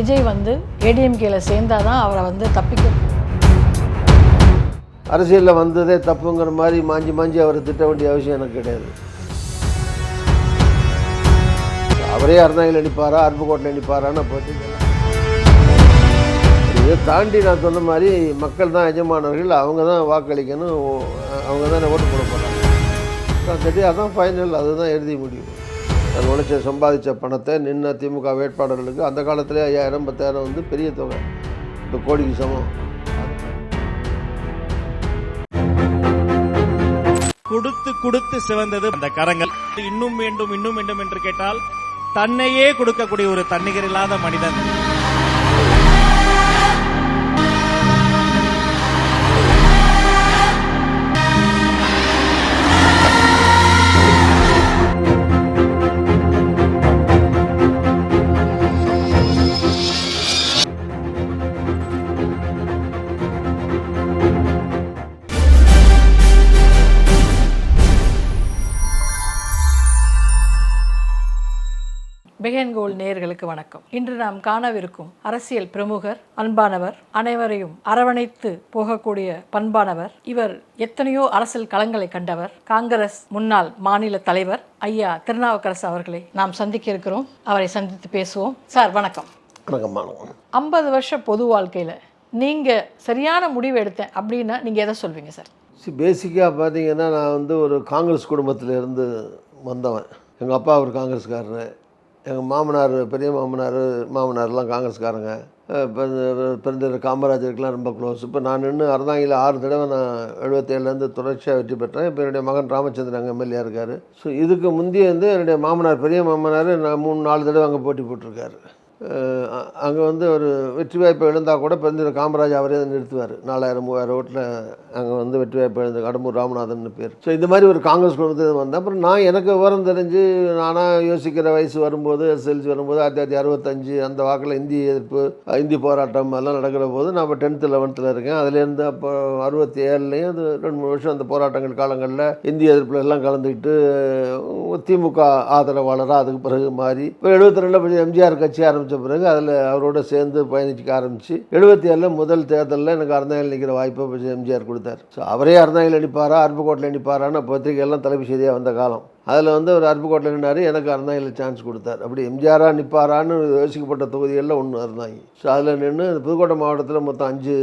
விஜய் வந்து ஏடிஎம்கேல சேர்ந்தாதான் அவரை வந்து தப்பிக்க அரசியலில் வந்ததே தப்புங்கிற மாதிரி மாஞ்சி மாஞ்சி அவரை திட்ட வேண்டிய அவசியம் எனக்கு கிடையாது. அவரே அருணாயில் அடிப்பாரா அருப்புக்கோட்டில் அடிப்பாரான்னு பற்றி இதை தாண்டி நான் சொன்ன மாதிரி மக்கள் தான் எஜமானவர்கள் அவங்க தான் வாக்களிக்கணும் அவங்க தான் ஓட்டு போட போகிறாங்க அதான் ஃபைனல் அதுதான் எழுதி முடியும். நான் உழைச்ச சம்பாதிச்ச பணத்தை நின்ன திமுக வேட்பாளர்களுக்கு அந்த காலத்திலே ஐயாயிரம் பத்தாயிரம் வந்து பெரிய தொகை. இப்போ கோடிக்கு சமம். கொடுத்து கொடுத்து சிவந்தது அந்த கரங்கள். இன்னும் வேண்டும் இன்னும் வேண்டும் என்று கேட்டால் தன்னையே கொடுக்கக்கூடிய ஒரு தன்னிகர் இல்லாத மனிதன். பிகன் கோல் நேயர்களுக்கு வணக்கம். இன்று நாம் காணவிருக்கும் அரசியல் பிரமுகர் அன்பானவர் அனைவரையும் அரவணைத்து போகக்கூடிய பண்பானவர் இவர் எத்தனையோ அரசியல் களங்களை கண்டவர். காங்கிரஸ் முன்னாள் மாநில தலைவர் ஐயா திருநாவுக்கரசு அவர்களை நாம் சந்திக்க இருக்கிறோம். அவரை சந்தித்து பேசுவோம். சார் வணக்கம். வணக்கம் வணக்கம். ஐம்பது வருஷ பொது வாழ்க்கையில் நீங்கள் சரியான முடிவு எடுத்தேன் அப்படின்னா நீங்கள் எதை சொல்வீங்க சார்? சி பேசிக்காக பார்த்தீங்கன்னா நான் வந்து ஒரு காங்கிரஸ் குடும்பத்தில் இருந்து வந்தவன். எங்கள் அப்பா ஒரு காங்கிரஸ்காரரு. எங்கள் மாமனார் பெரிய மாமனார் மாமனார்லாம் காங்கிரஸ்காரங்க. அஹ் பெருந்த- பெருந்தர் காமராஜருக்கெலாம் ரொம்ப க்ளோஸ் இப்போ நான் நின்று அறந்தாங்கில ஆறு தடவை நான் எழுபத்தேழுலேருந்து தொடர்ச்சியாக வெற்றி பெற்றேன். இப்போ என்னுடைய மகன் ராமச்சந்திரன் அங்கே எம்எல்ஏ இருக்கார். ஸோ இதுக்கு முந்தைய வந்து என்னுடைய மாமனார் பெரிய மாமனார் நான் மூணு நாலு தடவை அங்கே போட்டி போட்டிருக்காரு. அங்கே வந்து ஒரு வெற்றி வாய்ப்பு எழுந்தால் கூட பெருந்தர் காமராஜ் அவரே அதை நிறுத்துவார். நாலாயிரம் மூவாயிரம் ஓட்டில் அங்கே வந்து வெற்றி வாய்ப்பு எழுந்த கடம்பூர் ராமநாதன் பேர். ஸோ இந்த மாதிரி ஒரு காங்கிரஸ் குடும்பத்தில் வந்தேன். அப்புறம் நான் எனக்கு விவரம் தெரிஞ்சு நானாக யோசிக்கிற வயசு வரும்போது எஸ்எல்சி வரும்போது ஆயிரத்தி தொள்ளாயிரத்தி அறுபத்தஞ்சு அந்த வாக்கில் இந்தி எதிர்ப்பு இந்தி போராட்டம் எல்லாம் நடக்கிற போது நான் இப்போ டென்த்து லெவன்த்தில் இருக்கேன். அதுலேருந்து அப்போ அறுபத்தி ஏழுலேயும் அது ரெண்டு மூணு வருஷம் அந்த போராட்டங்கள் காலங்களில் இந்தி எதிர்ப்பில் எல்லாம் கலந்துக்கிட்டு திமுக ஆதரவாளராக அதுக்கு பிறகு மாறி இப்போ எழுபத்தி ரெண்டில் எம்ஜிஆர் கட்சி ஆரம்பித்த பிறகு அதில் அவரோட சேர்ந்து பயணிக்க ஆரம்பித்து எழுபத்தி ஏழில் முதல் தேர்தலில் எனக்கு அறந்தாயில் நிற்கிற வாய்ப்பை எம்ஜிஆர் கொடுத்தார். ஸோ அவரே அறந்தாயில் அடிப்பாரா அருப்புக்கோட்டில் அடிப்பாரான்னு பத்திரிகையெல்லாம் தலைப்பு செய்தியாக வந்த காலம். அதில் வந்து ஒரு அருப்புக்கோட்டில் நின்னார் எனக்கு அறந்தாயில் சான்ஸ் கொடுத்தார். அப்படி எம்ஜிஆராக நிற்பாரான்னு யோசிக்கப்பட்ட தொகுதிகளில் ஒன்று அறந்தாங்கி ஸோ அதில் நின்று புதுக்கோட்டை மாவட்டத்தில் மொத்தம் அஞ்சு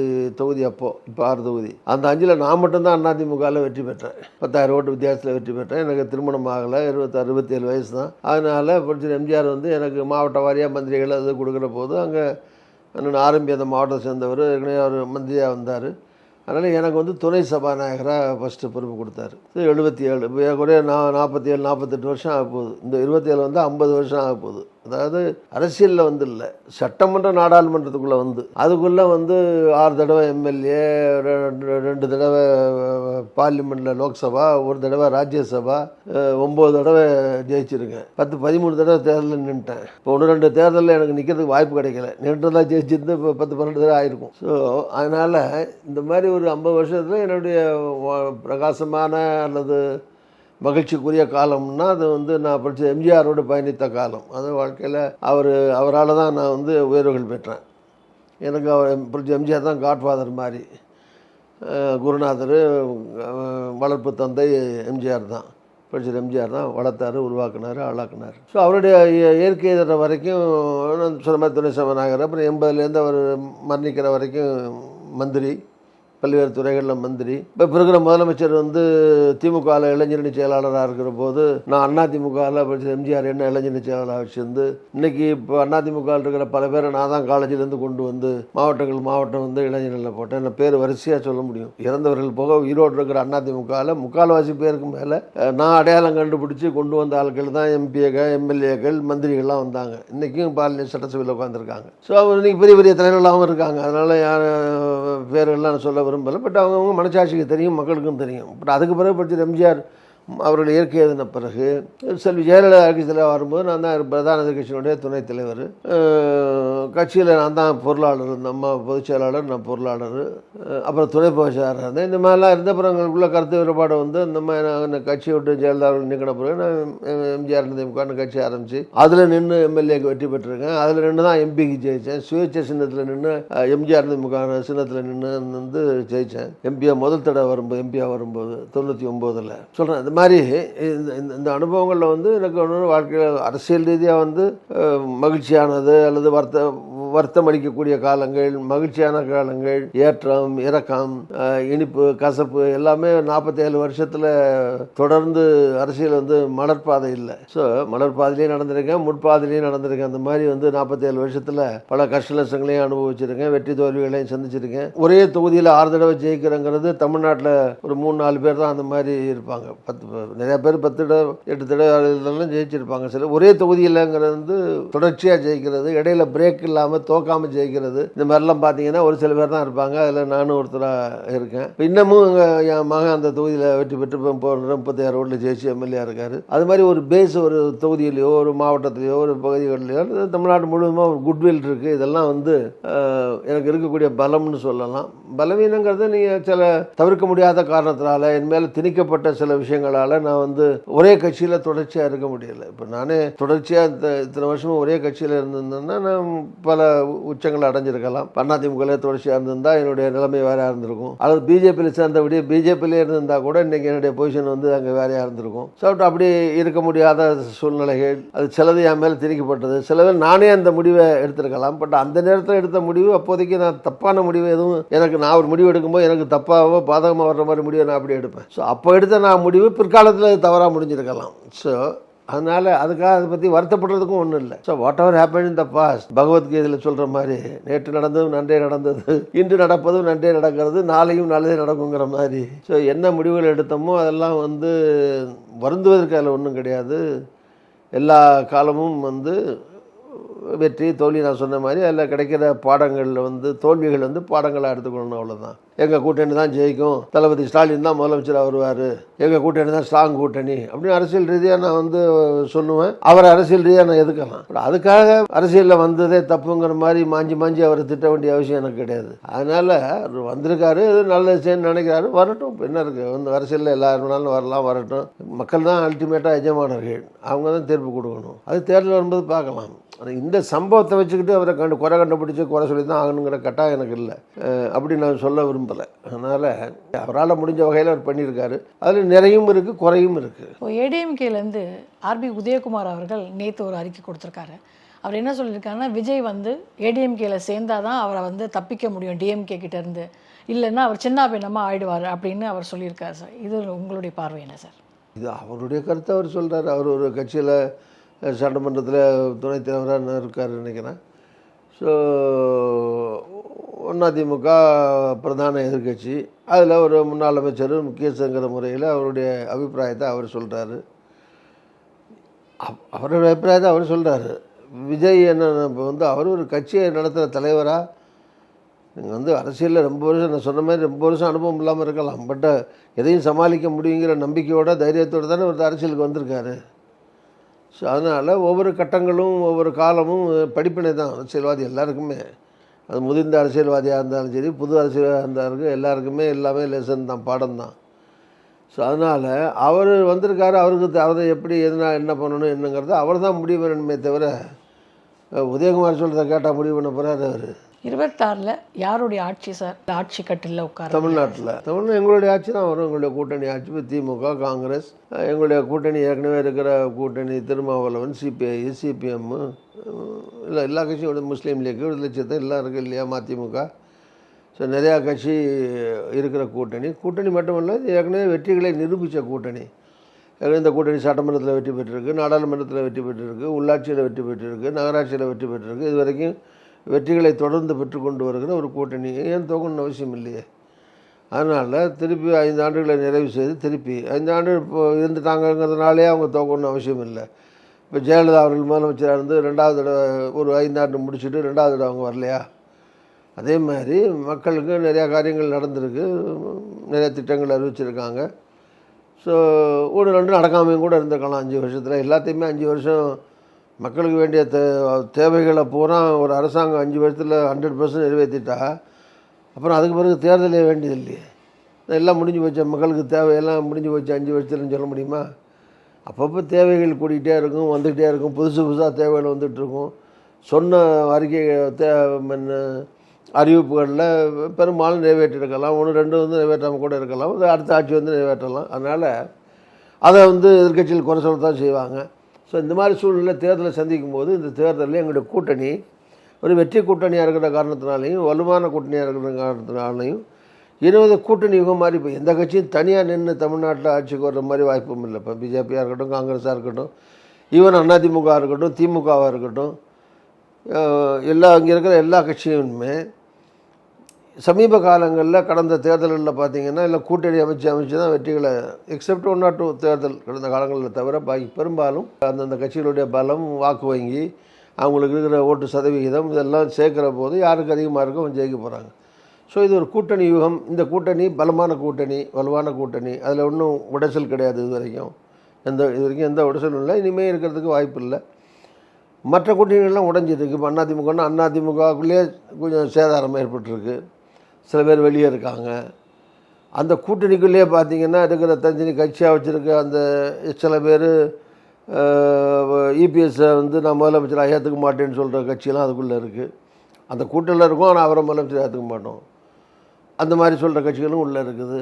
தொகுதி அப்போது இப்போ ஆறு தொகுதி. அந்த அஞ்சில் நான் மட்டும்தான் அதிமுகவில் வெற்றி பெற்றேன். பத்தாயிரம் ஓட்டு வித்தியாசத்தில் வெற்றி பெற்றேன். எனக்கு திருமணம் ஆகலை இருபத்தி அறுபத்தேழு வயசு தான். அதனால் படிச்ச எம்ஜிஆர் வந்து எனக்கு மாவட்ட வாரியாக மந்திரிகள் அது கொடுக்குற போது அங்கே நான் ஆரம்பி அந்த மாவட்டத்தை சேர்ந்தவர். ஏற்கனவே அவர் மந்திரியாக வந்தார். அதனால் எனக்கு வந்து துணை சபாநாயகராக ஃபஸ்ட்டு பொறுப்பு கொடுத்தாரு. எழுபத்தி ஏழு கூட நான் நாற்பத்தி ஏழு நாற்பத்தெட்டு வருஷம் ஆக போகுது இந்த இருபத்தி ஏழு வந்து ஐம்பது வருஷம் ஆக போகுது அதாவது அரசியலில் வந்து இல்லை. சட்டமன்ற நாடாளுமன்றத்துக்குள்ளே வந்து. அதுக்குள்ளே வந்து ஆறு தடவை எம்எல்ஏ ரெண்டு தடவை பார்லிமெண்ட்டில் லோக்சபா ஒரு தடவை ராஜ்யசபா ஒம்பது தடவை ஜெயிச்சிருக்கேன். பத்து பதிமூணு தடவை தேர்தலில் நின்றுட்டேன் இப்போ ஒன்று ரெண்டு தேர்தலில் எனக்கு நிற்கிறதுக்கு வாய்ப்பு கிடைக்கல. நின்று தான் ஜெயிச்சிருந்து இப்போ பத்து பன்னெண்டு தடவை ஆயிருக்கும். ஸோ அதனால் இந்த மாதிரி ஒரு ஐம்பது வருஷத்தில் என்னுடைய பிரகாசமான அல்லது மகிழ்ச்சிக்குரிய காலம்னா அது வந்து நான் படித்த எம்ஜிஆரோடு பயணித்த காலம். அது வாழ்க்கையில் அவர் அவரால் தான் நான் வந்து உயர்வுகள் பெற்றேன். எனக்கு அவர் படித்த எம்ஜிஆர் தான் காட்ஃபாதர் மாதிரி. குருநாதர் வளர்ப்பு தந்தை எம்ஜிஆர் தான். படிச்சர் எம்ஜிஆர் தான் வளர்த்தாரு உருவாக்குனார் ஆளாக்குனார். ஸோ அவருடைய இயற்கை தர வரைக்கும் நான் சொன்ன மாதிரி துணை சபாநாயகர் அப்புறம் எண்பதுலேருந்து அவர் மரணிக்கிற வரைக்கும் மந்திரி. பல்வேறு துறைகளில் மந்திரி. இப்போ இருக்கிற முதலமைச்சர் வந்து திமுகவில் இளைஞரணி செயலாளராக இருக்கிற போது நான் அண்ணா படித்த எம்ஜிஆர் என்ன இளைஞரணி செயலாளராக வச்சிருந்து இன்னைக்கு இப்போ அண்ணா இருக்கிற பல பேரை நான் தான் காலேஜிலேருந்து கொண்டு வந்து மாவட்டங்கள் மாவட்டம் வந்து இளைஞர்களில் போட்டேன். என்ன பேர் வரிசையாக சொல்ல முடியும். இறந்தவர்கள் போக ஈரோடு இருக்கிற அண்ணா முக்கால்வாசி பேருக்கு மேலே நான் அடையாளம் கண்டுபிடிச்சி கொண்டு வந்த ஆட்கள் தான் எம்பிஏக்கள் எம்எல்ஏக்கள் மந்திரிகள்லாம் வந்தாங்க. இன்றைக்கும் பாலியல் சட்டசபையில் உட்காந்துருக்காங்க ஸோ அவங்க இன்னைக்கு பெரிய பெரிய தலைவர்களாகவும் இருக்காங்க. அதனால் யார் பேர்கள்லாம் நான் சொல்ல விரும்பலை பட் அவங்கவுங்க மனசாட்சிக்கு தெரியும் மக்களுக்கும் தெரியும். பட் அதுக்கு பிறகு படிச்ச எம்ஜிஆர் அவர்கள் இயற்கை எழுதின பிறகு செல்வி ஜெயலலிதா ஆட்சியில் வரும்போது நான் தான் பிரதான எதிர்கட்சியினுடைய துணைத் தலைவர். கட்சியில் நான் தான் பொருளாளர் நம்ம பொதுச் செயலாளர் நான் பொருளாளர் அப்புறம் துணை பொதுச் செயலாளர் இருந்தேன். இந்த மாதிரிலாம் இருந்த அப்புறம் எங்களுக்குள்ள கருத்து வேறுபாடு வந்து இந்த மாதிரி நான் கட்சியை விட்டு ஜெயலலிதா அவர்கள் நீக்கின பிறகு நான் எம்ஜிஆர் திமுகன்னு கட்சி ஆரம்பித்து அதில் நின்று எம்எல்ஏக்கு வெற்றி பெற்றிருக்கேன். அதில் நின்று தான் எம்பிக்கு ஜெயித்தேன் சுயேட்சை சின்னத்தில் நின்று எம்ஜிஆர் திமுக சின்னத்தில் நின்று வந்து ஜெயித்தேன் எம்பியா முதல் தடவை வரும்போது எம்பியா வரும்போது தொண்ணூற்றி ஒம்போதில். சொல்கிறேன் இந்த மாதிரி இந்த இந்த- இந்த அனுபவங்களில் வந்து எனக்கு ஒன்று வாழ்க்கையில் அரசியல் ரீதியாக வந்து மகிழ்ச்சியானது அல்லது வருத்த வருத்தம் அளிக்கக்கூடிய காலங்கள் மகிழ்ச்சியான காலங்கள் ஏற்றம் இறக்கம் இனிப்பு கசப்பு எல்லாமே நாற்பத்தேழு வருஷத்தில் தொடர்ந்து அரசியல் வந்து மலர்பாதை இல்லை. ஸோ மலர்பாதையிலையும் நடந்திருக்கேன் முற்பாதையிலையும் நடந்திருக்கேன். அந்த மாதிரி வந்து நாற்பத்தேழு வருஷத்தில் பல கஷ்ட நஷ்டங்களையும் அனுபவிச்சிருக்கேன் வெற்றி தோல்விகளையும் சந்திச்சிருக்கேன். ஒரே தொகுதியில் ஆறு தடவை ஜெயிக்கிறேங்கிறது தமிழ்நாட்டில் ஒரு மூணு நாலு பேர் தான் அந்த மாதிரி இருப்பாங்க. பத்து பேர். பேர் பத்து தடவை எட்டு தடவை ஜெயிச்சிருப்பாங்க. சில ஒரே தொகுதியிலங்கிறது வந்து தொடர்ச்சியாக ஜெயிக்கிறது இடையில பிரேக் இல்லாமல் தோக்காமல் ஜெயிக்கிறது. இந்த மாதிரிலாம் பார்த்தீங்கன்னா ஒரு சில பேர் தான் இருப்பாங்க. அதில் நானும் ஒருத்தராக இருக்கேன். இன்னமும் எங்கள் என் மகன் அந்த தொகுதியில் வெற்றி பெற்று இப்போ முப்பத்தாயிரம் ரோட்டில் ஜெயிச்சு எம்எல்ஏ இருக்காரு. அது மாதிரி ஒரு பேஸ் ஒரு தொகுதியிலையோ ஒரு மாவட்டத்திலையோ ஒரு பகுதிகளிலையோ தமிழ்நாடு முழுவதுமாக ஒரு குட்வில் இருக்குது இதெல்லாம் வந்து எனக்கு இருக்கக்கூடிய பலம்னு சொல்லலாம். பலவீனங்கிறது நீங்கள் சில தவிர்க்க முடியாத காரணத்தினால என் மேலே திணிக்கப்பட்ட சில விஷயங்களால் நான் வந்து ஒரே கட்சியில் தொடர்ச்சியாக இருக்க முடியல. இப்போ நானே தொடர்ச்சியாக இத்தனை வருஷமும் ஒரே கட்சியில் இருந்திருந்தேன்னா நான் பல உச்சங்களை அடைஞ்சிருக்கலாம். அதிமுகவில் தொடர்ச்சியாக இருந்திருந்தால் என்னுடைய நிலைமை வேறையாக இருந்திருக்கும். அல்லது பிஜேபியில் சேர்ந்தபடி பிஜேபியிலே இருந்திருந்தால் கூட இன்றைக்கி என்னுடைய பொசிஷன் வந்து அங்கே வேறையாக இருந்திருக்கும். ஸோ அப்படி இருக்க முடியாத சூழ்நிலைகள் அது சிலது என் மேலே திணிக்கப்பட்டது. சிலது நானே அந்த முடிவை எடுத்திருக்கலாம். பட் அந்த நேரத்தில் எடுத்த முடிவு அப்போதைக்கு நான் தப்பான முடிவு எதுவும் எனக்கு நான் ஒரு முடிவு எடுக்கும்போது எனக்கு தப்பாகவோ பாதகமாக வர்ற மாதிரி முடிவை நான் அப்படி எடுப்பேன். ஸோ அப்போ எடுத்த நான் முடிவு பிற்காலத்தில் தவறாக முடிஞ்சிருக்கலாம். ஸோ அதனால் அதுக்காக அதை பற்றி வருத்தப்படுறதுக்கும் ஒன்றும் இல்லை. So whatever happen in the past பகவத்கீதையில் சொல்கிற மாதிரி நேற்று நடந்ததும் நன்றே நடந்தது இன்று நடப்பதும் நன்றே நடக்கிறது நாளையும் நல்லதே நடக்குங்கிற மாதிரி. ஸோ என்ன முடிவுகள் எடுத்தோமோ அதெல்லாம் வந்து வருந்துவதற்கு அதில் ஒன்றும் கிடையாது. எல்லா காலமும் வந்து வெற்றி தோல்வி நான் சொன்ன மாதிரி அதில் கிடைக்கிற பாடங்களில் வந்து தோல்விகள் வந்து பாடங்களாக எடுத்துக்கணும் அவ்வளோதான் எங்கள் கூட்டணி தான் ஜெயிக்கும். தளபதி ஸ்டாலின் தான் முதலமைச்சர் வருவார். எங்கள் கூட்டணி தான் ஸ்ட்ராங் கூட்டணி. அப்படின்னு அரசியல் ரீதியாக நான் வந்து சொல்லுவேன். அவர் அரசியல் ரீதியாக நான் எதுக்கலாம். அதுக்காக அரசியலில் வந்ததே தப்புங்கிற மாதிரி மாஞ்சி மாஞ்சி அவரை திட்ட வேண்டிய அவசியம் எனக்கு கிடையாது. அதனால் அவர் வந்திருக்காரு இது நல்ல விஷயம்னு நினைக்கிறாரு. வரட்டும். என்ன இருக்குது வந்து அரசியலில் எல்லா வேணாலும் வரலாம் வரட்டும். மக்கள் தான் அல்டிமேட்டாக எஜமானர்கள். அவங்க தான் தீர்ப்பு கொடுக்கணும். அது தேர்தல் வரும்போது பார்க்கலாம். ஆனால் இந்த சம்பவத்தை வச்சுக்கிட்டு அவரை கண்டு குறை கண்டுபிடிச்சி குறை சொல்லி தான் ஆகணுங்கிற கட்டாயம் எனக்கு இல்லை. அப்படி நான் சொல்ல விரும்பலை அதனால் அவரால் முடிஞ்ச வகையில் அவர் பண்ணியிருக்காரு. அதில் நிறையும் இருக்குது குறையும் இருக்குது இப்போ ஏடிஎம்கேலேருந்து ஆர்பி உதயகுமார் அவர்கள் நேற்று ஒரு அறிக்கை கொடுத்துருக்காரு. அவர் என்ன சொல்லியிருக்காருன்னா விஜய் வந்து ஏடிஎம்கேல சேர்ந்தா தான் அவரை வந்து தப்பிக்க முடியும் டிஎம்கே கிட்ட இருந்து. இல்லைன்னா அவர் சின்ன பின்னமாக ஆயிடுவார் அப்படின்னு அவர் சொல்லியிருக்காரு சார். இது உங்களுடைய பார்வை என்ன சார்? இது அவருடைய கருத்தை அவர் சொல்கிறார் அவர் ஒரு கட்சியில் சட்டமன்றத்தில் துணைத் தலைவராக இருக்கார் நினைக்கிறேன். ஸோ அதிமுக பிரதான எதிர்க்கட்சி. அதில் ஒரு முன்னாள் அமைச்சர் முக்கியஸ்தங்கிற முறையில் அவருடைய அபிப்பிராயத்தை அவர் சொல்கிறாரு அவருடைய அபிப்பிராயத்தை அவர் சொல்கிறாரு விஜய் என்ன இப்போ வந்து அவர் ஒரு கட்சியை நடத்துகிற தலைவராக நீங்கள் வந்து அரசியலில் ரொம்ப வருஷம் நான் சொன்ன மாதிரி ரொம்ப வருஷம் அனுபவம் இல்லாமல் இருக்கலாம். பட் எதையும் சமாளிக்க முடியுங்கிற நம்பிக்கையோட தைரியத்தோடு தானே ஒரு அரசியலுக்கு வந்திருக்காரு. ஸோ அதனால் ஒவ்வொரு கட்டங்களும் ஒவ்வொரு காலமும் படிப்பினை தான் அரசியல்வாதி எல்லாருக்குமே. அது முதிர்ந்த அரசியல்வாதியாக இருந்தாலும் சரி புது அரசியல்வாதியாக இருந்தாலும் எல்லாருக்குமே எல்லாமே லெசன் தான் பாடம் தான். ஸோ அதனால் அவர் வந்திருக்காரு அவருக்கு த- அவரை எப்படி எதுனா என்ன பண்ணணும் என்னங்கிறது அவர் தான் முடிவு வேணுமே தவிர உதயகுமார் சொல்கிறத கேட்டால் முடிவு பண்ண போகிறாரு அவர். இருபத்தாறில் யாருடைய ஆட்சி சார்? ஆட்சி கட்டில உட்கார தமிழ்நாட்டில். தமிழ்நாடு எங்களுடைய ஆட்சி தான் வரும். எங்களுடைய கூட்டணி ஆட்சி இப்போ திமுக காங்கிரஸ் எங்களுடைய கூட்டணி ஏற்கனவே இருக்கிற கூட்டணி திருமாவளவன் சிபிஐ சிபிஎம் இல்லை எல்லா கட்சியும் முஸ்லீம் லீக். விடுதலை சித்தம் எல்லாம் இருக்குது இல்லையா மதிமுக? ஸோ நிறையா கட்சி இருக்கிற கூட்டணி. கூட்டணி மட்டுமல்ல ஏற்கனவே வெற்றிகளை நிரூபித்த கூட்டணி. இந்த கூட்டணி சட்டமன்றத்தில் வெற்றி பெற்றிருக்கு நாடாளுமன்றத்தில் வெற்றி பெற்றிருக்கு உள்ளாட்சியில் வெற்றி பெற்றிருக்கு நகராட்சியில் வெற்றி பெற்றிருக்கு. இது வரைக்கும் வெற்றிகளை தொடர்ந்து பெற்றுக்கொண்டு வருகிற ஒரு கூட்டணி. ஏன் தோக்கணும்னு அவசியம் இல்லையே. அதனால் திருப்பி ஐந்து ஆண்டுகளை நிறைவு செய்து திருப்பி ஐந்து ஆண்டு இப்போ இருந்துட்டாங்கிறதுனாலே அவங்க தோக்கணும்னு அவசியம் இல்லை. இப்போ ஜெயலலிதா அவர்கள் முதலமைச்சராக இருந்து ரெண்டாவது தடவை ஒரு ஐந்து ஆண்டு முடிச்சுட்டு ரெண்டாவது தடவை அவங்க வரலையா? அதே மாதிரி மக்களுக்கு நிறையா காரியங்கள் நடந்திருக்கு. நிறைய திட்டங்கள் அறிவிச்சிருக்காங்க. ஸோ ஒரு ரெண்டு நடக்காமையும் கூட இருந்திருக்கலாம் அஞ்சு வருஷத்தில். எல்லாத்தையுமே அஞ்சு வருஷம் மக்களுக்கு வேண்டிய தே தேவைகளை பூரா ஒரு அரசாங்கம் அஞ்சு வருஷத்தில் ஹண்ட்ரட் பர்சன்ட் நிறைவேற்றிட்டா அப்புறம் அதுக்கு பிறகு தேர்தலே வேண்டியது இல்லையே. எல்லாம் முடிஞ்சு போச்சு மக்களுக்கு தேவையெல்லாம் முடிஞ்சு போச்சு அஞ்சு வருஷத்துலன்னு சொல்ல முடியுமா? அப்பப்போ தேவைகள் கூடிக்கிட்டே இருக்கும் வந்துக்கிட்டே இருக்கும் புதுசு புதுசாக தேவைகள் வந்துகிட்ருக்கும். சொன்ன அறிக்கை தே அறிவிப்புகளில் பெரும்பாலும் நிறைவேற்றிருக்கலாம். ஒன்று ரெண்டு வந்து நிறைவேற்றாமல் கூட இருக்கலாம். அடுத்த ஆட்சி வந்து நிறைவேற்றலாம். அதனால் அதை வந்து எதிர்கட்சியில் குறை சொல்ல தான் செய்வாங்க. ஸோ இந்த மாதிரி சூழ்நிலை தேர்தலை சந்திக்கும் போது இந்த தேர்தலில் எங்களுடைய கூட்டணி ஒரு வெற்றி கூட்டணியாக இருக்கிற காரணத்தினாலையும் வலுவான கூட்டணியாக இருக்கிற காரணத்தினாலையும் இருபது கூட்டணி யுகம் மாதிரி இப்போ எந்த கட்சியும் தனியாக நின்று தமிழ்நாட்டில் ஆட்சிக்கு வர்ற மாதிரி வாய்ப்பும் இல்லை. இப்போ பிஜேபியாக இருக்கட்டும் காங்கிரஸாக இருக்கட்டும் ஈவன் அதிமுக இருக்கட்டும் திமுகவாக இருக்கட்டும் எல்லா அங்கே இருக்கிற எல்லா கட்சியுமே சமீப காலங்களில் கடந்த தேர்தல்களில் பார்த்தீங்கன்னா இல்லை கூட்டணி அமைச்சு அமைச்சு தான் வெற்றிகளை எக்ஸப்ட் ஒன் ஆர் டூ தேர்தல் கடந்த காலங்களில் தவிர பாக்கி பெரும்பாலும் அந்தந்த கட்சிகளுடைய பலம் வாக்கு வங்கி அவங்களுக்கு இருக்கிற ஓட்டு சதவிகிதம் இதெல்லாம் சேர்க்குற போது யாருக்கு அதிகமாக இருக்கோ அவங்க ஜெயிக்க போகிறாங்க ஸோ இது ஒரு கூட்டணி யுகம். இந்த கூட்டணி பலமான கூட்டணி வலுவான கூட்டணி. அதில் ஒன்றும் உடைசல் கிடையாது இது வரைக்கும். எந்த இது வரைக்கும் எந்த உடைசலும் இல்லை. இனிமேல் இருக்கிறதுக்கு வாய்ப்பு இல்லை. மற்ற கூட்டணிகள்லாம் உடஞ்சிருக்கு இப்போ அதிமுகன்னா அதிமுகக்குள்ளேயே கொஞ்சம் சேதாரம் ஏற்பட்டிருக்கு. சில பேர் வெளியே இருக்காங்க. அந்த கூட்டணிக்குள்ளேயே பார்த்தீங்கன்னா இருக்கிற தஞ்சனி கட்சியாக வச்சுருக்க அந்த சில பேர் இபிஎஸ்ஸை வந்து நான் முதலமைச்சர் ஏற்றுக்க மாட்டேன்னு சொல்கிற கட்சியெல்லாம் அதுக்குள்ளே இருக்குது அந்த கூட்டணியில் இருக்கும் ஆனால் அவரை முதலமைச்சர் ஏற்றுக்க மாட்டோம். அந்த மாதிரி சொல்கிற கட்சிகளும் உள்ளே இருக்குது.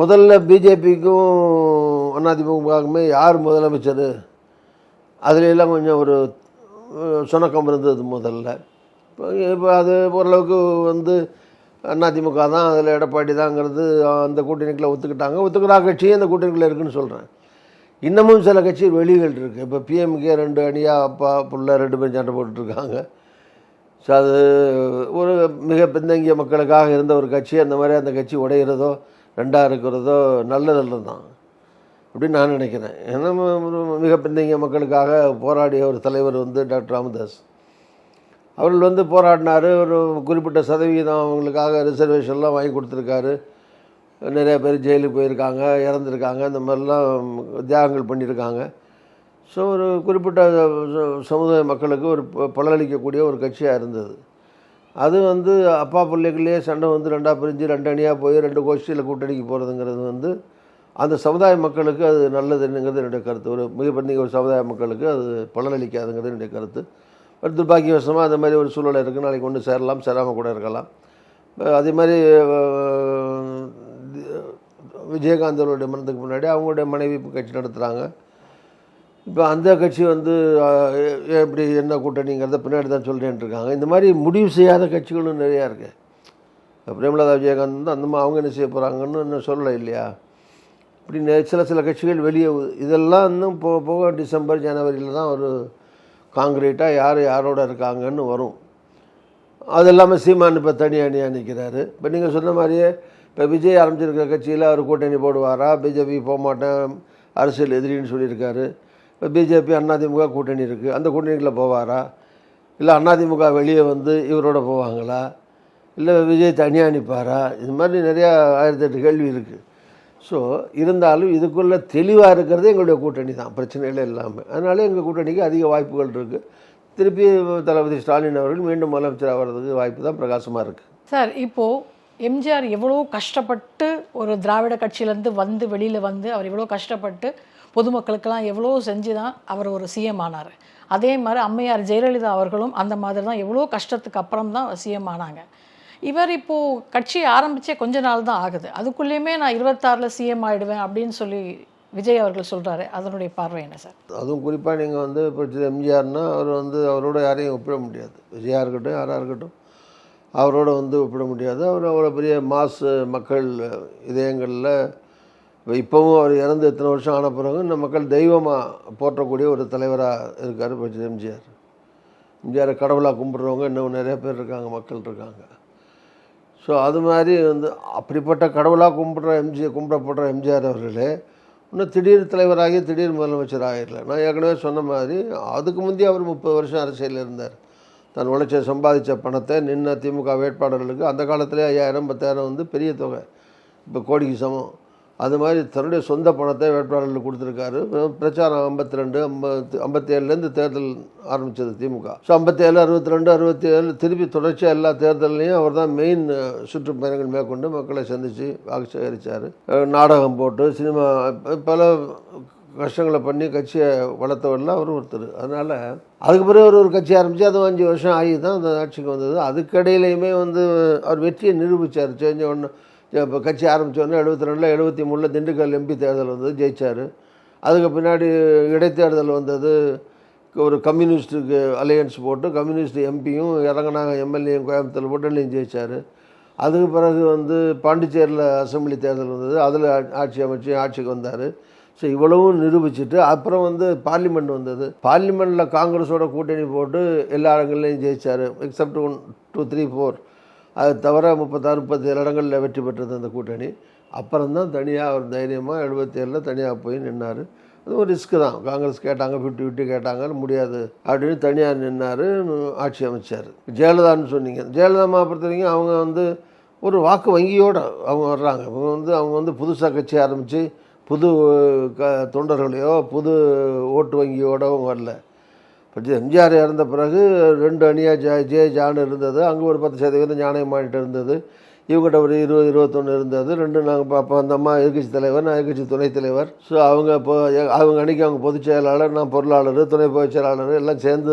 முதல்ல பிஜேபிக்கும் அதிமுகவுக்குமே யார் முதலமைச்சர்? அதுலெல்லாம் கொஞ்சம் ஒரு சுணக்கம் இருந்தது முதல்ல. இப்போ இப்போ அது ஓரளவுக்கு வந்து அதிமுக தான் அதில் எடப்பாடி தாங்கிறது அந்த கூட்டணிக்குள்ளே ஒத்துக்கிட்டாங்க. ஒத்துக்கிறா கட்சியும் அந்த கூட்டணிக்குள்ளே இருக்குன்னு சொல்கிறேன் இன்னமும் சில கட்சி வெளிகள் இருக்குது இப்போ பிஎம்கே ரெண்டு அணியாக அப்பா புள்ள ரெண்டு பேரும் சண்டை போட்டுட்ருக்காங்க. ஸோ அது ஒரு மிக பின்தங்கிய மக்களுக்காக இருந்த ஒரு கட்சி. அந்த மாதிரி அந்த கட்சி உடையிறதோ ரெண்டாக இருக்கிறதோ நல்லதல்ல தான் அப்படின்னு நான் நினைக்கிறேன். ஏன்னா ஒரு மிக பின்தங்கிய மக்களுக்காக போராடிய ஒரு தலைவர் வந்து டாக்டர் ராமதாஸ். அவர்கள் வந்து போராடினார். ஒரு குறிப்பிட்ட சதவிகிதம் அவங்களுக்காக ரிசர்வேஷன்லாம் வாங்கி கொடுத்துருக்காரு. நிறைய பேர் ஜெயிலுக்கு போயிருக்காங்க இறந்துருக்காங்க இந்த மாதிரிலாம் தியாகங்கள் பண்ணியிருக்காங்க ஸோ ஒரு குறிப்பிட்ட ச- சமுதாய மக்களுக்கு ஒரு ப- பலனளிக்கக்கூடிய ஒரு கட்சியாக இருந்தது. அது வந்து அப்பா பிள்ளைகளே சண்டை வந்து ரெண்டாக பிரிஞ்சு ரெண்டு அணியாக போய் ரெண்டு கோஷ்டியில் கூட்டணிக்கு போகிறதுங்கிறது வந்து அந்த சமுதாய மக்களுக்கு அது நல்லதுங்கிறது என்னுடைய கருத்து. ஒரு மிகப்பெரிய ஒரு சமுதாய மக்களுக்கு அது பலனளிக்காதுங்கிறது என்னுடைய கருத்து. பட் துர்பாகியவசமாக அந்த மாதிரி ஒரு சூழ்நிலை இருக்குது நாளைக்கு கொண்டு சேரலாம் சேராமல் கூட இருக்கலாம். அதே மாதிரி விஜயகாந்தருடைய விஜயகாந்த் மரணத்துக்கு முன்னாடி அவங்களுடைய மனைவி இப்போ கட்சி நடத்துகிறாங்க இப்போ அந்த கட்சி வந்து எப்படி என்ன கூட்டணிங்கிறத பின்னாடி தான் சொல்கிறேன் இருக்காங்க. இந்த மாதிரி முடிவு செய்யாத கட்சிகளும் நிறையா இருக்குது பிரேமலதா விஜயகாந்த் வந்து அந்த மாதிரி அவங்க என்ன செய்ய போகிறாங்கன்னு இன்னும் சொல்லலை இல்லையா? இப்படி சில சில கட்சிகள் வெளியே இதெல்லாம் இன்னும் போக போக டிசம்பர் ஜனவரியில் தான் ஒரு காங்கிரீட்டாக யார் யாரோட இருக்காங்கன்னு வரும். அது இல்லாமல் சீமான் இப்போ தனி அணியாக நிற்கிறாரு இப்போ நீங்கள் சொன்ன மாதிரியே இப்போ விஜய் ஆரம்பிச்சிருக்கிற கட்சியில் அவர் கூட்டணி போடுவாரா? பிஜேபி போக மாட்டேன் அரசியல் எதிரின்னு சொல்லியிருக்காரு. இப்போ பிஜேபி அதிமுக கூட்டணி இருக்குது அந்த கூட்டணிக்குள்ள போவாரா? இல்லை அதிமுக வெளியே வந்து இவரோட போவாங்களா? இல்லை விஜய் தனியாக நிற்பாரா இது மாதிரி நிறையா ஆயிரத்தி எட்டு கேள்வி இருக்குது ஸோ இருந்தாலும் இதுக்குள்ளே தெளிவாக இருக்கிறது எங்களுடைய கூட்டணி தான் பிரச்சனைகள் இல்லாமல் அதனால எங்கள் கூட்டணிக்கு அதிக வாய்ப்புகள் இருக்குது திருப்பி தளபதி ஸ்டாலின் அவர்கள் மீண்டும் முதலமைச்சர் ஆகிறதுக்கு வாய்ப்பு தான் பிரகாசமாக இருக்குது சார் இப்போது எம்ஜிஆர் எவ்வளோ கஷ்டப்பட்டு ஒரு திராவிட கட்சியிலேருந்து வந்து வெளியில் வந்து அவர் எவ்வளோ கஷ்டப்பட்டு பொதுமக்களுக்கெல்லாம் எவ்வளோ செஞ்சு தான் அவர் ஒரு சிஎம் ஆனார். அதே மாதிரி அம்மையார் ஜெயலலிதா அவர்களும் அந்த மாதிரி தான் எவ்வளோ கஷ்டத்துக்கு அப்புறம் தான் சிஎம் ஆனாங்க. இவர் இப்போது கட்சி ஆரம்பித்தே கொஞ்ச நாள் தான் ஆகுது. அதுக்குள்ளேயுமே நான் இருபத்தாறில் சிஎம் ஆயிடுவேன் அப்படின்னு சொல்லி விஜய் அவர்கள் சொல்கிறாரு அதனுடைய பார்வை என்ன சார்? அதுவும் குறிப்பாக நீங்கள் வந்து இப்போ எம்ஜிஆர்னா அவர் வந்து அவரோட யாரையும் ஒப்பிட முடியாது. விஜயா இருக்கட்டும் யாராக இருக்கட்டும் அவரோட வந்து ஒப்பிட முடியாது. அவர் அவ்வளோ பெரிய மாஸ் மக்கள் இதயங்களில் இப்போ இப்போவும் அவர் இறந்து எத்தனை வருஷம் ஆன பிறகு இந்த மக்கள் தெய்வமாக போற்றக்கூடிய ஒரு தலைவராக இருக்கார் இப்போ எம்ஜிஆர். எம்ஜிஆரை கடவுளாக கும்பிட்றவங்க இன்னும் நிறைய பேர் இருக்காங்க மக்கள் இருக்காங்க. ஸோ அது மாதிரி வந்து அப்படிப்பட்ட கடவுளாக கும்பிட்ற எம்ஜி கும்பிடப்படுற எம்ஜிஆர் அவர்களே இன்னும் திடீர் தலைவராகி திடீர் முதலமைச்சர் ஆகிடல நான் ஏற்கனவே சொன்ன மாதிரி அதுக்கு முந்தைய அவர் முப்பது வருஷம் அரசியலில் இருந்தார். தன் உழைச்ச சம்பாதிச்ச பணத்தை நின்ன திமுக வேட்பாளர்களுக்கு அந்த காலத்திலே ஐயாயிரம் பத்தாயிரம் வந்து பெரிய தொகை. இப்போ கோடிக்கு சமம். அது மாதிரி தன்னுடைய சொந்த பணத்தை வேட்பாளர்களுக்கு கொடுத்துருக்காரு. பிரச்சாரம் ஐம்பத்தி ரெண்டு ஐம்பத்தி ஐம்பத்தி ஏழுலேருந்து தேர்தல் ஆரம்பித்தது திமுக. ஸோ ஐம்பத்தி ஏழு அறுபத்தி ரெண்டு அறுபத்தி ஏழு திருப்பி தொடர்ச்சியாக எல்லா தேர்தல்லையும் அவர் தான் மெயின் சுற்றுப்பயணங்கள் மேற்கொண்டு மக்களை சந்தித்து வாக்கு சேகரித்தார் நாடகம் போட்டு சினிமா பல கஷ்டங்களை பண்ணி கட்சியை வளர்த்தவரில் அவர் ஒருத்தர். அதனால் அதுக்கு பிறகு அவர் ஒரு கட்சி ஆரம்பித்து அது அஞ்சு வருஷம் ஆகி தான் அந்த ஆட்சிக்கு வந்தது. அதுக்கடையிலையுமே வந்து அவர் வெற்றியை நிரூபித்தார் செஞ்ச ஒன்று கட்சி ஆரம்பித்தோடனே எழுபத்தி ரெண்டில் எழுபத்தி மூணில் திண்டுக்கல் எம்பி தேர்தல் வந்தது ஜெயிச்சார். அதுக்கு பின்னாடி இடைத்தேர்தல் வந்தது ஒரு கம்யூனிஸ்ட்டுக்கு அலையன்ஸ் போட்டு கம்யூனிஸ்ட் எம்பியும் இறங்கினாங்க எம்எல்ஏயும் கோயம்புத்தூர் போட்டுலையும் ஜெயிச்சார். அதுக்கு பிறகு வந்து பாண்டிச்சேரியில் அசெம்பிளி தேர்தல் வந்தது அதில் ஆட்சி அமைச்சு ஆட்சிக்கு வந்தார். ஸோ இவ்வளவும் நிரூபிச்சுட்டு அப்புறம் வந்து பார்லிமெண்ட் வந்தது. பார்லிமெண்ட்டில் காங்கிரஸோட கூட்டணி போட்டு எல்லா இடங்கள்லையும் ஜெயிச்சார் except one two three four அது தவிர முப்பத்தாறு முப்பத்தேழு இடங்களில் வெற்றி பெற்றது அந்த கூட்டணி. அப்புறம் தான் தனியாக அவர் தைரியமாக எழுபத்தேழில் தனியாக போய் நின்னார். அது ஒரு ரிஸ்க்கு தான். காங்கிரஸ் கேட்டாங்க ஃபிஃப்டி ஃபிஃப்டி கேட்டாங்க முடியாது. அப்படின்னு தனியாக நின்னார் ஆட்சி அமைச்சார். ஜெயலலிதான்னு சொன்னீங்க. ஜெயலலிதா பொறுத்த வரைக்கும் அவங்க வந்து ஒரு வாக்கு வங்கியோடு அவங்க வர்றாங்க. அவங்க வந்து அவங்க வந்து புதுசாக கட்சி ஆரம்பித்து புது க தொண்டர்களையோ புது ஓட்டு வங்கியோட அவங்க வரல. எம்ஜிஆர் இறந்த பிறகு ரெண்டு அணியாக ஜே ஜே ஜான் இருந்தது. அங்கே ஒரு பத்து சதவீதம் ஞானயமானிட்டு இருந்தது. இவங்ககிட்ட ஒரு இருபது இருபத்தொன்று இருந்தது. ரெண்டு நாங்கள் அப்போ அந்த அம்மா எதிர்கட்சி தலைவர் நான் எதிர்கட்சி துணைத் தலைவர். ஸோ அவங்க இப்போ அவங்க அன்றைக்கி அவங்க பொதுச் செயலாளர் நான் பொருளாளர் துணை பொதுச் செயலாளர் எல்லாம் சேர்ந்து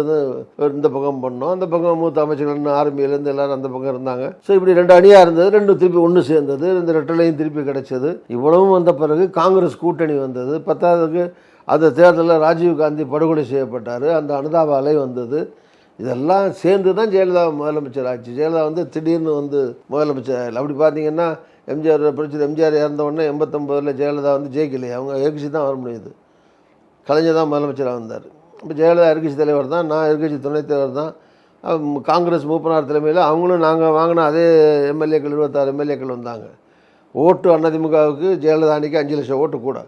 இந்த பக்கம் பண்ணோம். அந்த பக்கம் மூத்த அமைச்சர்கள் ஆர்மியிலேருந்து எல்லாரும் அந்த பக்கம் இருந்தாங்க. ஸோ இப்படி ரெண்டு அணியாக இருந்தது. ரெண்டு திருப்பி ஒன்று சேர்ந்தது. இந்த ரெட்டலையும் திருப்பி கிடைச்சது. இவ்வளவும் வந்த பிறகு காங்கிரஸ் கூட்டணி வந்தது. பத்தாவதுக்கு அந்த தேர்தலில் ராஜீவ் காந்தி படுகொலை செய்யப்பட்டார். அந்த அனுதாப அலை வந்தது. இதெல்லாம் சேர்ந்து தான் ஜெயலலிதா முதலமைச்சர் ஆச்சு. ஜெயலலிதா வந்து திடீர்னு வந்து முதலமைச்சர். ஆகல. அப்படி பார்த்தீங்கன்னா எம்ஜிஆர் பிரச்சனை எம்ஜிஆர் இறந்த உடனே எண்பத்தொம்போதில் ஜெயலலிதா வந்து ஜெயிக்கலையே. அவங்க எதிர்கட்சி தான் வர முடியுது. கலைஞர் தான் முதலமைச்சராக வந்தார். இப்போ ஜெயலலிதா எதிர்கட்சி தலைவர் தான் நான் எதிர்கட்சி துணைத் தலைவர் தான். காங்கிரஸ் மூப்பனார் தலைமையில் அவங்களும் நாங்கள் வாங்கின அதே எம்எல்ஏக்கள் இருபத்தாறு எம்எல்ஏக்கள் வந்தாங்க. ஓட்டு அதிமுகவுக்கு ஜெயலலிதா அன்னைக்கு அஞ்சு லட்சம் ஓட்டு கூட.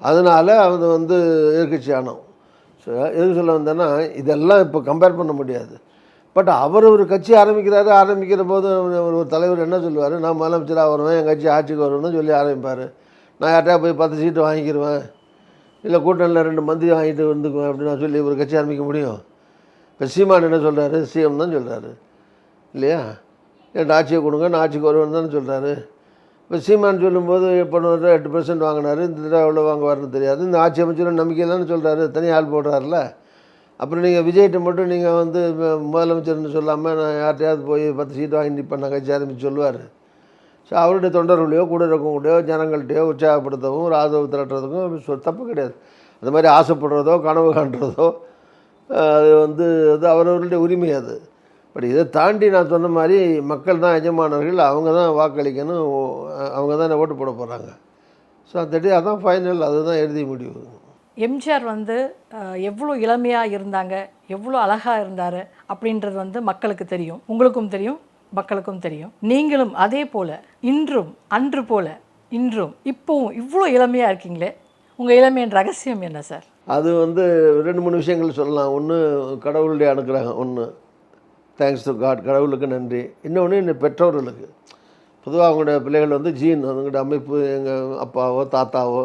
அதனால் அது வந்து எதிர்கட்சி ஆனோம். ஸோ எதுக்கு சொல்ல வந்தேன்னா இதெல்லாம் இப்போ கம்பேர் பண்ண முடியாது. பட் அவர் ஒரு கட்சி ஆரம்பிக்கிறாரு ஆரம்பிக்கிற போது ஒரு ஒரு தலைவர் என்ன சொல்லுவார்? நான் முதலமைச்சராக வருவேன் என் கட்சி ஆட்சிக்கு வருவேன்னு சொல்லி ஆரம்பிப்பார். நான் யார்கிட்டயா போய் பத்து சீட்டு வாங்கிக்கிடுவேன் இல்லை கூட்டணியில் ரெண்டு மந்திரி வாங்கிட்டு வந்துக்குவேன் அப்படின்னு நான் சொல்லி ஒரு கட்சி ஆரம்பிக்க முடியும்? இப்போ சீமான் என்ன சொல்கிறாரு சிஎம் தான் சொல்கிறாரு இல்லையா? என் ஆட்சியை கொடுங்க நான் ஆட்சிக்கு வருவேன்னு தானே சொல்கிறாரு இப்போ சீமான் சொல்லும்போது பண்ணுவார் எட்டு பர்சன்ட் வாங்கினாரு இந்த தடவை எவ்வளோ வாங்குவார்னு தெரியாது. இந்த ஆட்சி அமைச்சரும் நம்பிக்கையில்னு சொல்கிறாரு தனியாக ஆள் போடுறாருல. அப்புறம் நீங்கள் விஜய்கிட்ட மட்டும் நீங்கள் வந்து முதலமைச்சர்னு சொல்லாமல் நான் யார்கிட்டையாவது போய் பத்து சீட்டு வாங்கி நிற்பேன் நான் கட்சி ஆரம்பித்து சொல்லுவார். ஸோ அவருடைய தொண்டர்களையோ கூட இருக்கவங்களையோ ஜனங்கள்கிட்டயோ உற்சாகப்படுத்தவும் ஒரு ஆதரவு திரட்டுறதுக்கும் சொ- தப்பு கிடையாது. அது மாதிரி ஆசைப்படுறதோ கனவு காண்றதோ அது வந்து அது அவரவர்களுடைய உரிமை அது. பட் இதை தாண்டி நான் சொன்ன மாதிரி மக்கள் தான் எஜமானர்கள் அவங்க தான் வாக்களிக்கணும் அவங்க தான் ஓட்டு போட போகிறாங்க ஸோ அந்த அதான் ஃபைனல் அதுதான் எழுதி முடிவு. எம்ஜிஆர் வந்து எவ்வளோ இளமையாக இருந்தாங்க எவ்வளோ அழகாக இருந்தார் அப்படின்றது வந்து மக்களுக்கு தெரியும். உங்களுக்கும் தெரியும் மக்களுக்கும் தெரியும். நீங்களும் அதே போல் இன்றும் அன்று போல இன்றும் இப்போவும் இவ்வளோ இளமையாக இருக்கீங்களே உங்கள் இளமையின் ரகசியம் என்ன சார்? அது வந்து ரெண்டு மூணு விஷயங்கள் சொல்லலாம். ஒன்று கடவுளுடைய அனுக்கிரகம் ஒன்று தேங்க்ஸ் டு காட் கடவுளுக்கு நன்றி. இன்னொன்று இந்த பெற்றோர்களுக்கு. பொதுவாக அவங்களுடைய பிள்ளைகள் வந்து ஜீன் அவங்களுடைய அமைப்பு எங்கள் அப்பாவோ தாத்தாவோ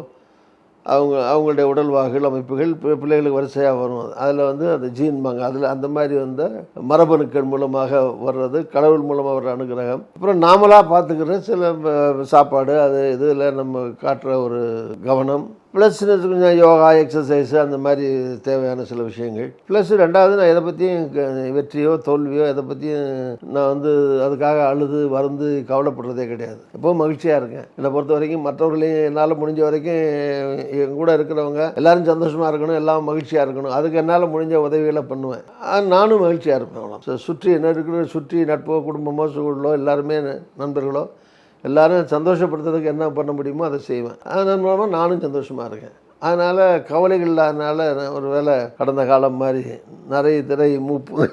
அவங்க அவங்களுடைய உடல்வாகுகள் அமைப்புகள் பிள்ளைகளுக்கு வரிசையாக வரும். அதில் வந்து அந்த ஜீன்பாங்க அதில் அந்த மாதிரி வந்து மரபணுக்கள் மூலமாக வர்றது கடவுள் மூலமாக வர்ற அனுகிரகம். அப்புறம் நாமளாக பார்த்துக்கிற சில சாப்பாடு அது இதில் நம்ம காட்டுற ஒரு கவனம். ப்ளஸ் கொஞ்சம் யோகா எக்ஸசைஸு அந்த மாதிரி தேவையான சில விஷயங்கள். ப்ளஸ் ரெண்டாவது நான் எதை பற்றியும் வெற்றியோ தோல்வியோ எதை பற்றியும் நான் வந்து அதுக்காக அழுது வருந்து கவலைப்படுறதே கிடையாது. எப்போவும் மகிழ்ச்சியாக இருக்கேன். என்னை பொறுத்த வரைக்கும் மற்றவர்களையும் என்னால் முடிஞ்ச வரைக்கும் என் கூட இருக்கிறவங்க எல்லாரும் சந்தோஷமாக இருக்கணும் எல்லாம் மகிழ்ச்சியாக இருக்கணும். அதுக்கு என்னால் முடிஞ்ச உதவிகளை பண்ணுவேன். நானும் மகிழ்ச்சியாக இருப்பேன் அவ்வளோ சுற்றி என்ன இருக்கிற சுற்றி நட்போ குடும்பமோ சூழலோ எல்லாருமே நண்பர்களோ எல்லாரும் சந்தோஷப்படுத்துறதுக்கு என்ன பண்ண முடியுமோ அதை செய்வேன். அதன் மூலமாக நானும் சந்தோஷமாக இருக்கேன். அதனால் கவலைகள் இல்லாதனால நான் ஒரு வேளை கடந்த காலம் மாதிரி நிறைய திரை மூப்பு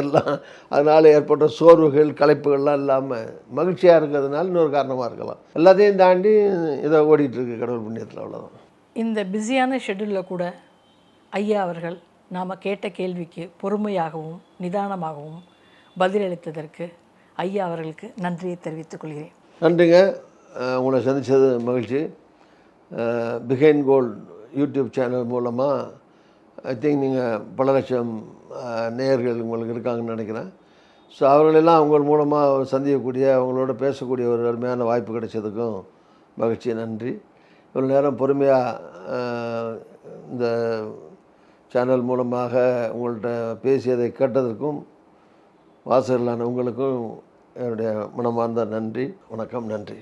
எல்லாம் அதனால் ஏற்பட்ட சோர்வுகள் களைப்புகள்லாம் இல்லாமல் மகிழ்ச்சியாக இருக்கிறதுனால இன்னொரு காரணமாக இருக்கலாம். எல்லாத்தையும் தாண்டி இதை ஓடிட்டுருக்கு கடவுள் புண்ணியத்தில் அவ்வளோதான் இந்த பிஸியான ஷெட்யூலில் கூட ஐயா அவர்கள் நாம் கேட்ட கேள்விக்கு பொறுமையாகவும் நிதானமாகவும் பதிலளித்ததற்கு ஐயா அவர்களுக்கு நன்றியை தெரிவித்துக் கொள்கிறேன். நன்றிங்க. உங்களை சந்தித்தது மகிழ்ச்சி. பிகைன் கோல்ட் யூடியூப் சேனல் மூலமாக ஐ திங்க் நீங்கள் பல லட்சம் நேயர்கள் உங்களுக்கு இருக்காங்கன்னு நினைக்கிறேன். ஸோ அவர்களெல்லாம் உங்கள் மூலமாக சந்திக்கக்கூடிய அவங்களோட பேசக்கூடிய ஒரு அருமையான வாய்ப்பு கிடைச்சதுக்கும் மகிழ்ச்சி நன்றி. இவ்வளோ நேரம் பொறுமையாக இந்த சேனல் மூலமாக உங்கள்கிட்ட பேசியதை கேட்டதற்கும் வாசகர்களான உங்களுக்கும் என்னுடைய மனமார்ந்த நன்றி வணக்கம் நன்றி.